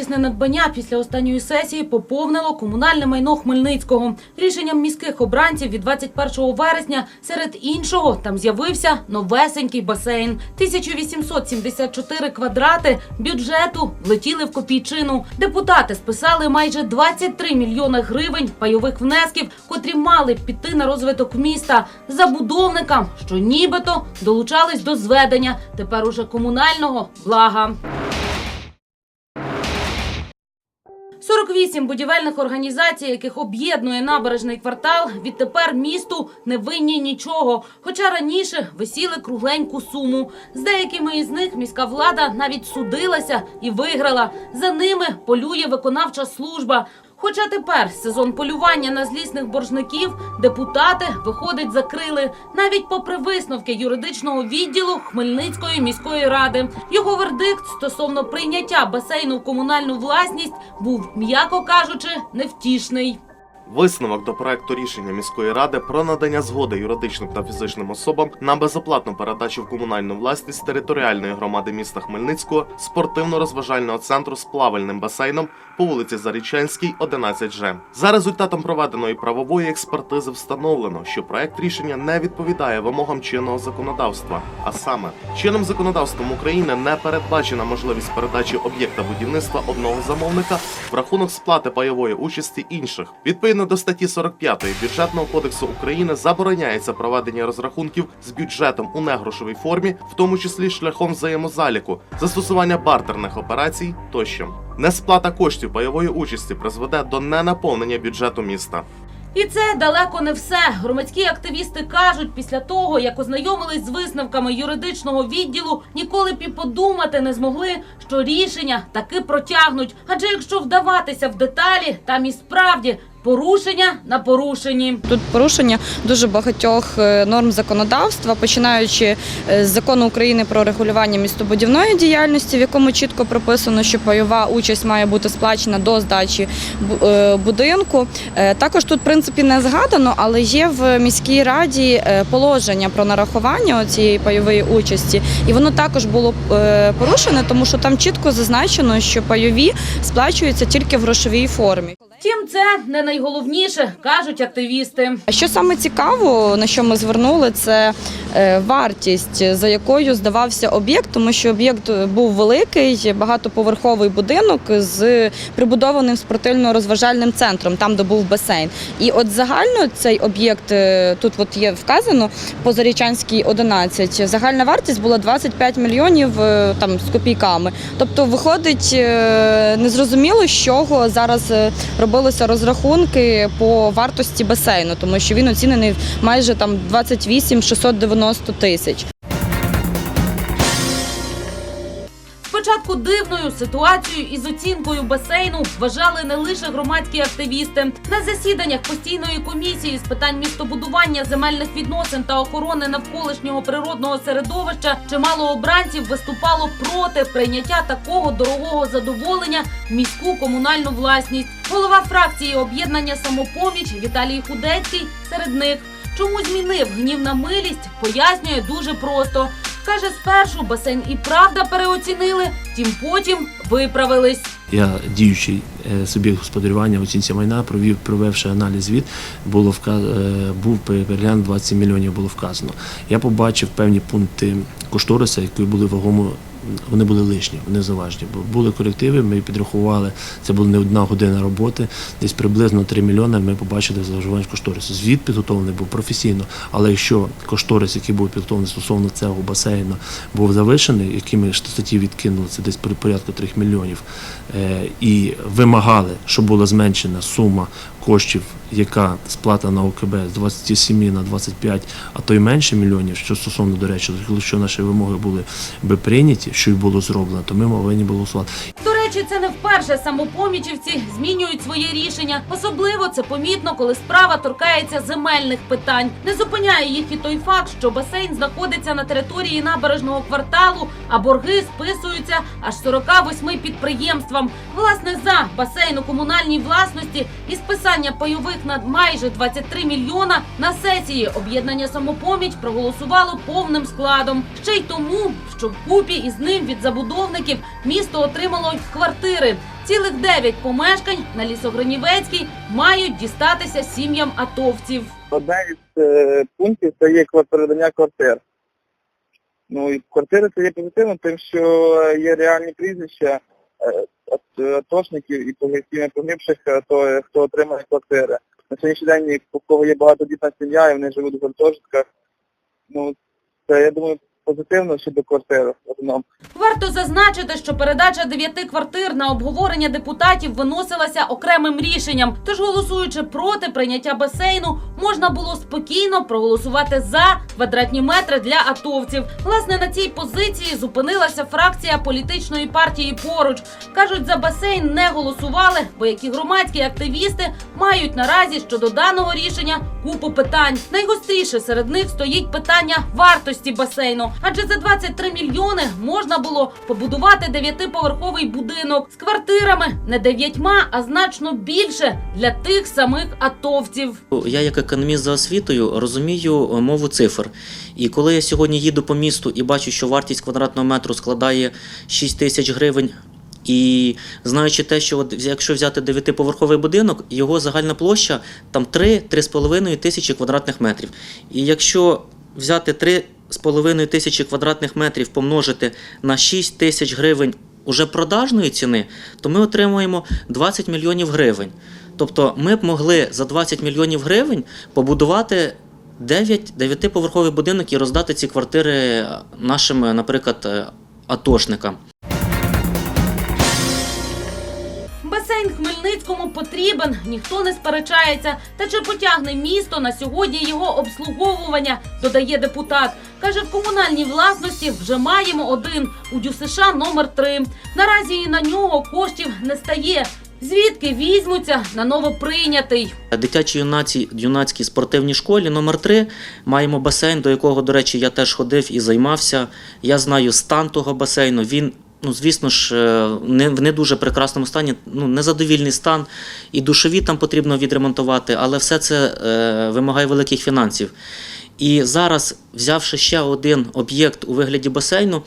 вартісне надбання після останньої сесії поповнило комунальне майно Хмельницького. Рішенням міських обранців від 21 вересня серед іншого там з'явився новесенький басейн. 1874 квадрати бюджету влетіли в копійчину. Депутати списали майже 23 мільйони гривень пайових внесків, котрі мали піти на розвиток міста забудовникам, що нібито долучались до зведення тепер уже комунального блага. 48 будівельних організацій, яких об'єднує набережний квартал, відтепер місту не винні нічого. Хоча раніше висіли кругленьку суму. З деякими із них міська влада навіть судилася і виграла. За ними полює виконавча служба. Хоча тепер сезон полювання на злісних боржників депутати виходить закрили навіть попри висновки юридичного відділу Хмельницької міської ради. Його вердикт стосовно прийняття басейну в комунальну власність був, м'яко кажучи, невтішний. Висновок до проекту рішення міської ради про надання згоди юридичним та фізичним особам на безоплатну передачу в комунальну власність територіальної громади міста Хмельницького спортивно-розважального центру з плавальним басейном по вулиці Зарічанській, 11Ж. За результатом проведеної правової експертизи встановлено, що проект рішення не відповідає вимогам чинного законодавства. А саме, чинним законодавством України не передбачена можливість передачі об'єкта будівництва одного замовника в рахунок сплати пайової участі інших. Відповідно до статті 45 бюджетного кодексу України забороняється проведення розрахунків з бюджетом у негрошовій формі, в тому числі шляхом взаємозаліку, застосування бартерних операцій тощо. Несплата коштів пайової участі призведе до ненаповнення бюджету міста. І це далеко не все. Громадські активісти кажуть, після того як ознайомились з висновками юридичного відділу, ніколи б і подумати не змогли, що рішення таки протягнуть. Адже якщо вдаватися в деталі, там і справді порушення на порушенні. Тут порушення дуже багатьох е, норм законодавства, починаючи е, з закону України про регулювання містобудівної діяльності, в якому чітко прописано, що пайова участь має бути сплачена до здачі е, будинку. Також тут в принципі не згадано, але є в міській раді положення про нарахування цієї пайової участі, і воно також було порушене, тому що там чітко зазначено, що пайові сплачуються тільки в грошовій формі. Втім, це не найголовніше, кажуть активісти. Що саме цікаво, на що ми звернули, це е, вартість, за якою здавався об'єкт, тому що об'єкт був великий, багатоповерховий будинок з прибудованим спортивно-розважальним центром, там де був басейн. І от загально цей об'єкт е, тут от є вказано по Зарічанській 11. Загальна вартість була 25 мільйонів е, там з копійками. Тобто, виходить е, незрозуміло, з чого зараз е, робилися розрахунки по вартості басейну, тому що він оцінений майже там 28 690 тисяч. Спочатку дивною ситуацією із оцінкою басейну вважали не лише громадські активісти. На засіданнях постійної комісії з питань містобудування, земельних відносин та охорони навколишнього природного середовища чимало обранців виступало проти прийняття такого дорогого задоволення в міську комунальну власність. Голова фракції об'єднання самопоміч Віталій Худецький серед них. Чому змінив гнів на милість, пояснює дуже просто. Каже, спершу басейн і правда переоцінили, тім потім виправились. Я діючий собі суб'єкт господарювання оцінці майна, провів, провівши аналіз звіт, було вка- е, був переглянув 20 мільйонів було вказано. Я побачив певні пункти кошториса, які були вагомо. Вони були лишні, вони заважні. Бо були корективи, ми підрахували, це була не одна година роботи, десь приблизно 3 мільйони ми побачили зловживання кошторису. Звіт підготовлений був професійно, але якщо кошторис, який був підготовлений стосовно цього басейну, був завишений, які ми статті відкинули, це десь порядку 3 мільйонів, е, і вимагали, щоб була зменшена сума коштів, яка сплата на ОКБ з 27 на 25, а то й менше мільйонів, що стосовно, до речі, якщо наші вимоги були би прийняті, що й було зроблено, то ми повинні були голосувати. Речі, це не вперше самопомічівці змінюють своє рішення. Особливо це помітно, коли справа торкається земельних питань. Не зупиняє їх і той факт, що басейн знаходиться на території набережного кварталу, а борги списуються аж 48 підприємствам. Власне, за басейн у комунальній власності і списання пайових на майже 23 мільйона на сесії об'єднання самопоміч проголосувало повним складом. Ще й тому, що вкупі із ним від забудовників місто отримало квартири. Цілих дев'ять помешкань на Лісогранівецькій мають дістатися сім'ям атовців. Одне із е, пунктів це є передання квартир. Ну і квартири це є позитивно, тим, що е, є реальні прізвища е, атошників і погиб- погибших, е, то, хто отримає квартири. На сьогоднішній день, у кого є багатодітна сім'я і вони живуть в гуртожитках, ну це я думаю позитивно щодо квартир в одному. Варто зазначити, що передача дев'яти квартир на обговорення депутатів виносилася окремим рішенням. Тож, голосуючи проти прийняття басейну, можна було спокійно проголосувати за квадратні метри для атовців. Власне, на цій позиції зупинилася фракція політичної партії поруч. кажуть, за басейн не голосували, бо які громадські активісти мають наразі щодо даного рішення купу питань. Найгостріше серед них стоїть питання вартості басейну, адже за 23 мільйони можна було побудувати дев'ятиповерховий будинок з квартирами не дев'ятьма, а значно більше для тих самих атовців. Я як економіст за освітою розумію е, мову цифр. І коли я сьогодні їду по місту і бачу, що вартість квадратного метру складає 6 тисяч гривень. І знаючи те, що от, якщо взяти дев'ятиповерховий будинок, його загальна площа там 3-3,5 тисячі квадратних метрів. І якщо взяти 3,5 тисячі квадратних метрів помножити на 6 тисяч гривень уже продажної ціни, то ми отримуємо 20 мільйонів гривень. Тобто ми б могли за 20 мільйонів гривень побудувати 9 дев'ятиповерховий будинок і роздати ці квартири нашим, наприклад, е, атошникам. Хмельницькому потрібен, ніхто не сперечається. Та чи потягне місто на сьогодні його обслуговування, додає депутат. Каже, в комунальній власності вже маємо один у ДЮСШ номер 3 Наразі і на нього коштів не стає. Звідки візьмуться на новоприйнятий? Дитячій юнаці, юнацькій спортивній школі номер 3 маємо басейн, до якого, до речі, я теж ходив і займався. Я знаю стан того басейну. Він, ну звісно ж, е, не в не дуже прекрасному стані, ну незадовільний стан. І душові там потрібно відремонтувати, але все це е, вимагає великих фінансів. І зараз, взявши ще один об'єкт у вигляді басейну,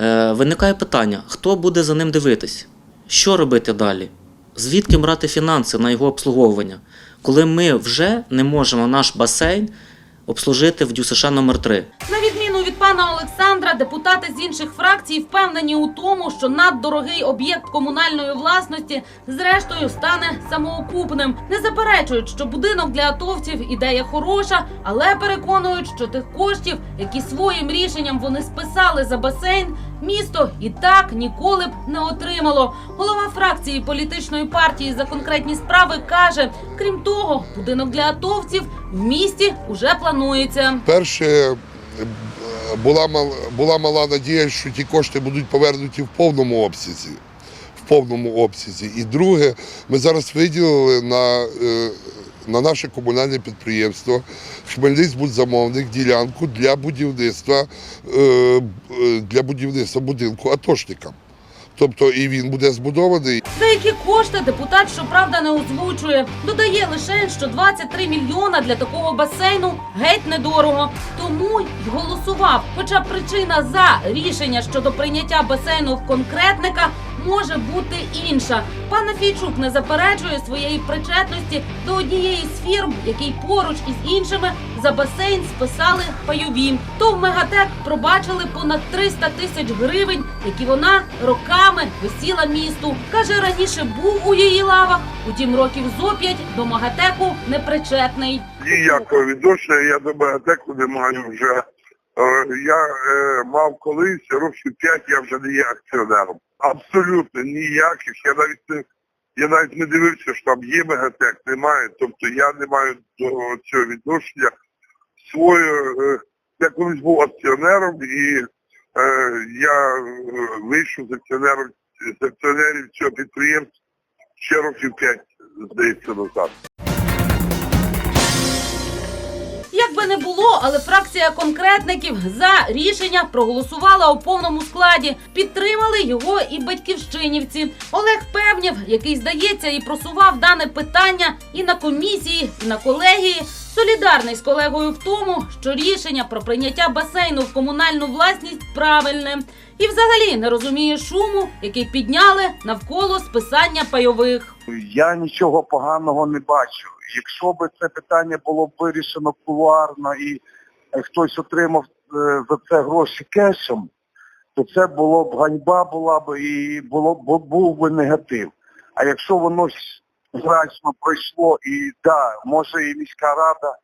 е, виникає питання: хто буде за ним дивитись? Що робити далі? Звідки брати фінанси на його обслуговування, коли ми вже не можемо наш басейн обслужити в ДЮСШ номер 3 На відміну від пана Олександра, депутати з інших фракцій впевнені у тому, що наддорогий об'єкт комунальної власності зрештою стане самоокупним. Не заперечують, що будинок для атовців ідея хороша, але переконують, що тих коштів, які своїм рішенням вони списали за басейн, місто і так ніколи б не отримало. Голова фракції політичної партії за конкретні справи каже: крім того, будинок для атовців в місті уже планується. Перше була була мала надія, що ті кошти будуть повернуті в повному обсязі. В повному обсязі. І друге, ми зараз виділили на, е, на наше комунальне підприємство Хмельницькбудзамовник ділянку для будівництва е, для будівництва будинку атошникам. Тобто і він буде збудований. Деякі кошти депутат, щоправда, не озвучує. Додає лише, що 23 мільйона для такого басейну геть недорого. Тому й голосував. Хоча причина за рішення щодо прийняття басейну в конкретника може бути інша. Пан Фійчук не заперечує своєї причетності до однієї з фірм, який поруч із іншими за басейн списали пайові. То в Мегатек пробачили понад 300 тисяч гривень, які вона роками висіла місту. Каже, раніше був у її лавах, утім років зо п'ять до Магатеку непричетний. Ніякого відношення я до Мегатеку не маю вже. Е, Я е, мав колись років 5, я вже не є акціонером. Абсолютно ніяких. Я навіть не я навіть не дивився, що там є Мегатек, немає. Тобто я не маю до цього відношення. Своє, е, я колись був акціонером і е, я е, вийшов з акціонером з акціонерів цього підприємства ще років 5, здається, назад. Було, але фракція конкретників за рішення проголосувала у повному складі. Підтримали його і батьківщинівці. Олег Певнєв, який здається і просував дане питання і на комісії, і на колегії. Солідарний з колегою в тому, що рішення про прийняття басейну в комунальну власність правильне. І взагалі не розуміє шуму, який підняли навколо списання пайових. Я нічого поганого не бачу. Якщо б це питання було б вирішено кулуарно і е, хтось отримав е, за це гроші кешем, то це було б ганьба була б і було б був би негатив. А якщо воно зрачно пройшло і да, може і міська рада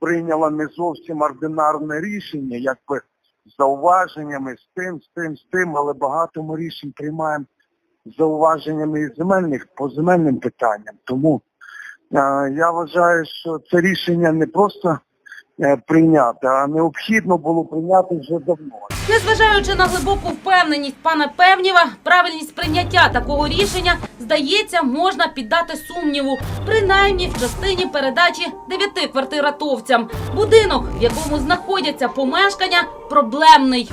прийняла не зовсім ординарне рішення, якби з зауваженнями, з тим, з тим, з тим, але багато ми рішень приймаємо зауваженнями і земельних по земельним питанням. Тому е, я вважаю, що це рішення не просто е, прийняти, а необхідно було прийняти вже давно. Незважаючи на глибоку впевненість пана Певніва, правильність прийняття такого рішення, здається, можна піддати сумніву, принаймні в частині передачі дев'яти квартир атовцям. Будинок, в якому знаходяться помешкання, проблемний.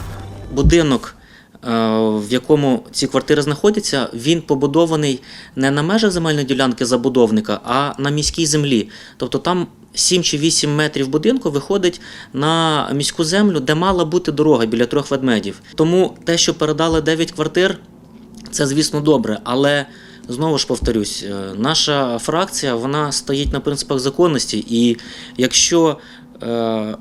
Будинок, в якому ці квартири знаходяться, він побудований не на межах земельної ділянки забудовника, а на міській землі. Тобто там 7 чи 8 метрів будинку виходить на міську землю, де мала бути дорога біля трьох ведмедів. Тому те, що передали 9 квартир, це, звісно, добре, але знову ж повторюсь, е, наша фракція вона стоїть на принципах законності, і якщо е,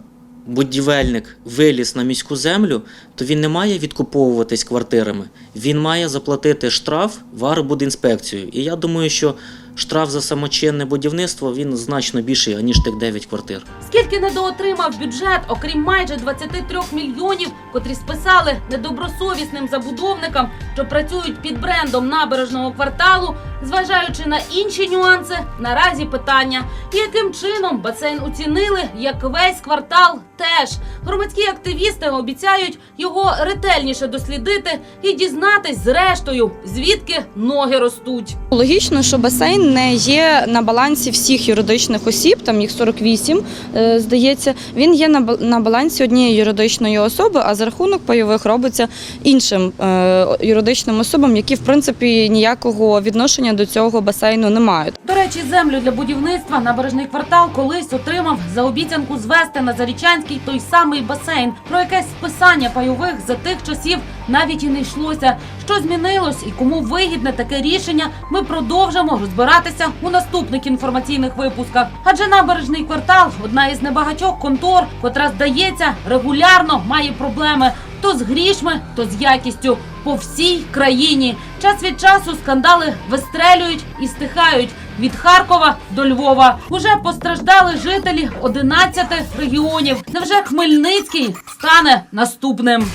будівельник виліз на міську землю, то він не має відкуповуватись квартирами. Він має заплатити штраф в Арбудінспекцію. І я думаю, що штраф за самочинне будівництво він значно більший, аніж тих 9 квартир. Скільки недоотримав бюджет, окрім майже 23 мільйонів, котрі списали недобросовісним забудовникам, що працюють під брендом набережного кварталу, зважаючи на інші нюанси, наразі питання, яким чином басейн оцінили, як весь квартал теж. Громадські активісти обіцяють його ретельніше дослідити і дізнатись зрештою, звідки ноги ростуть. Логічно, що басейн не є на балансі всіх юридичних осіб, там їх 48, е, здається. Він є на балансі однієї юридичної особи, а за рахунок пайових робиться іншим е, юридичним особам, які в принципі ніякого відношення до цього басейну не мають. До речі, землю для будівництва набережний квартал колись отримав за обіцянку звести на Зарічанський той самий басейн. Про якесь списання пайових за тих часів навіть і не йшлося. Що змінилось і кому вигідне таке рішення, ми продовжимо розбиратися у наступних інформаційних випусках. Адже набережний квартал одна із небагатьох контор, котра здається регулярно має проблеми то з грішми, то з якістю по всій країні. Час від часу скандали вистрелюють і стихають від Харкова до Львова. Уже постраждали жителі 11 регіонів. Невже Хмельницький стане наступним?